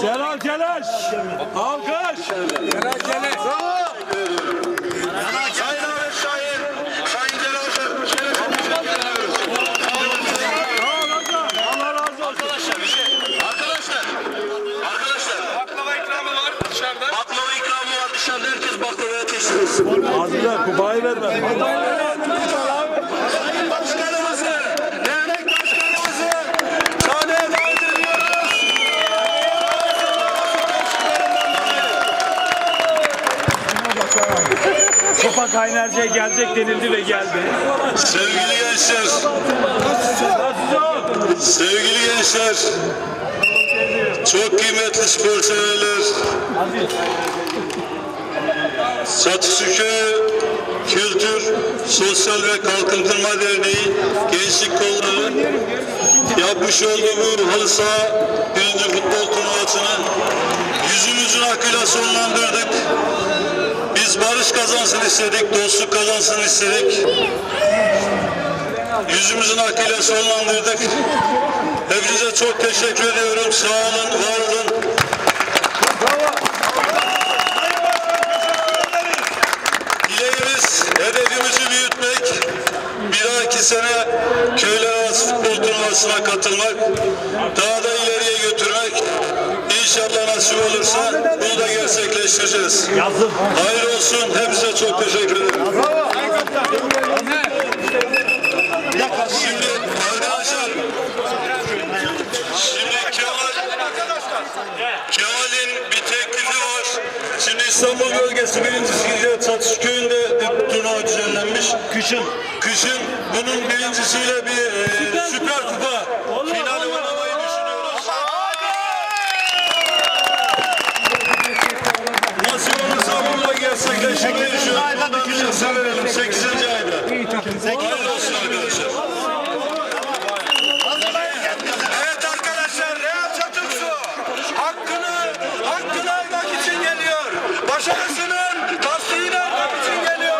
Celal Keleş. Alkış. Celal Keleş. Sayın Ahmet Şahin, Sayın Celal. Allah razı olsun. Arkadaşlar bir şey. Arkadaşlar. Arkadaşlar. Baklava ikramı var dışarıda. Baklava ikramı var dışarıda. Herkes baklavaya teşvik etsin. Azile kupayı verme. Kupa kaynarcaya gelecek denildi ve geldi. Sevgili gençler, sevgili gençler, çok kıymetli spor severler, Çatısüköy'ü Kültür, Sosyal ve Kalkındırma Derneği Gençlik Kolları yapmış olduğu bu halı saha birinci futbol turnuvasını yüzümüzün hakkıyla sonlandırdık. Biz kazansın istedik, dostluk kazansın istedik. Yüzümüzün hakkıyla sonlandırdık. Hepinize çok teşekkür ediyorum. Sağ olun, var olun. Dileğimiz hedefimizi büyütmek. Bir dahaki sene köyler arası futbol turnuvasına katılmak. Daha da ileriye götürmek. İnşallah nasip olursa bunu da gerçekleştireceğiz. Yazdım. Hayırlı olsun. Hepinize çok teşekkür ederim. Şimdi arkadaşlar Şimdi Kemal Kemal'in bir teklifi var. Şimdi İstanbul bölgesi birincisiyle Çatış köyünde bir turnuva düzenlenmiş. Kışın. Kışın bunun birincisiyle bir e, süper kupa finali oynamayı düşünüyoruz. Nasip olursa bunu da gerçekleştirmeyi düşünüyoruz. Bundan bir şey severim. 8. ayda. Hayırlı olsun arkadaşlar. Evet arkadaşlar Real Çatırsu hakkını hakkını almak için geliyor. Başarısının tasdihini almak için geliyor.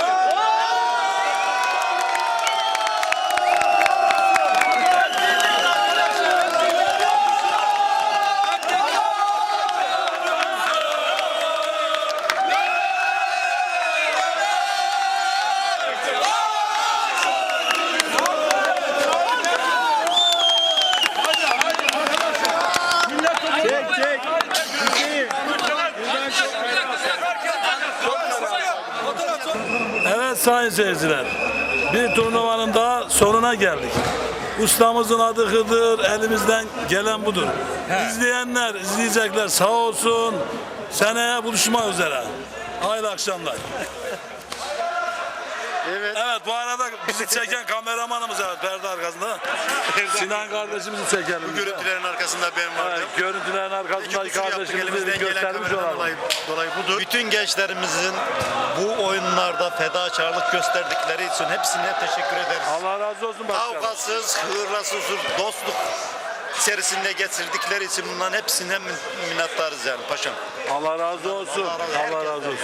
Çek çek. Evet sayın seyirciler. Bir turnuvanın daha sonuna geldik. Ustamızın adı Hıdır, elimizden gelen budur. İzleyenler, izleyecekler sağ olsun. Seneye buluşmak üzere. Hayırlı akşamlar. Evet. Evet bu arada bizi çeken kameramanımız evet perde arkasında. Sinan kardeşimizi çekelim. Bu görüntülerin arkasında ben vardım. Evet, görüntülerin Kusur yaptık, kardeşimizi gelen göstermiş olalım. dolayı, dolayı budur. Bütün gençlerimizin bu oyunlarda fedakarlık gösterdikleri için hepsine teşekkür ederiz. Allah razı olsun başkanım. Kavgasız, hırlasız, dostluk içerisinde geçirdikleri için bunların hepsine min- minnettarız yani paşam. Allah razı olsun. Allah razı olsun.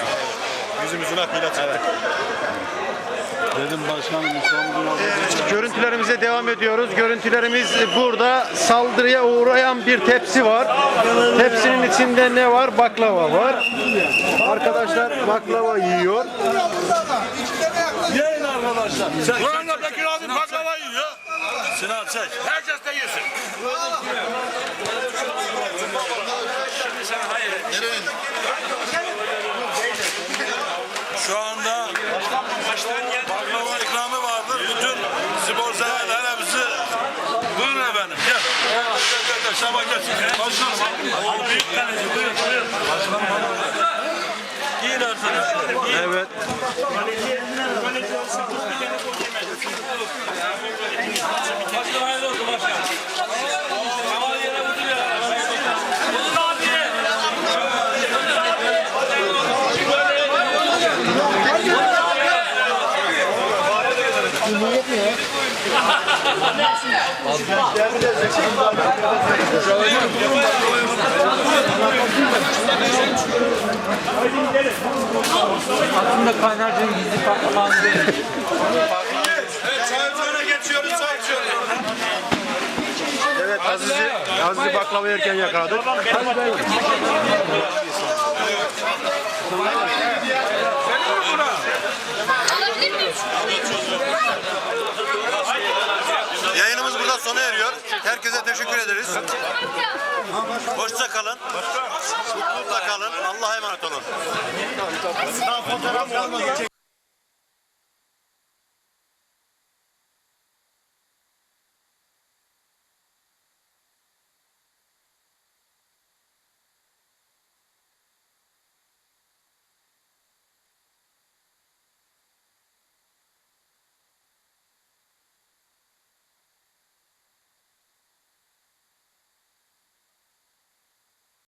Yüzümüzün hakkıyla çıktık. Dedim başkanım İstanbul'un adı. Görüntülerimize devam ediyoruz. Görüntülerimiz burada saldırıya uğrayan bir tepsi var. Tepsinin içinde ne var? Baklava var. Arkadaşlar baklava yiyor. Yiyin arkadaşlar. Arada Bekir abi baklava yiyor. Sinan çek. Herkes de yesin. Şu anda baklava ikramı vardır. Bütün spor severler hepsi. Buyurun efendim. Gel. Gel gel gel. Şaba gel. Başkanım. Al büyük tanesi. Buyurun buyurun. Giyin arkadaşlar. Giyin. Evet. Başkanım hayırlı olsun başkanım. Kamal yere vurdu ya. Vurdu abi. Aslında kaynarcının gizli patlamanı değil. Evet, çay geçiyoruz, çay. Evet Azizi, Azizi bak baklava yerken yakaladık. Yayınımız Herkese teşekkür ederiz. Hoşça kalın. Mutlulukla kalın. Allah'a emanet olun.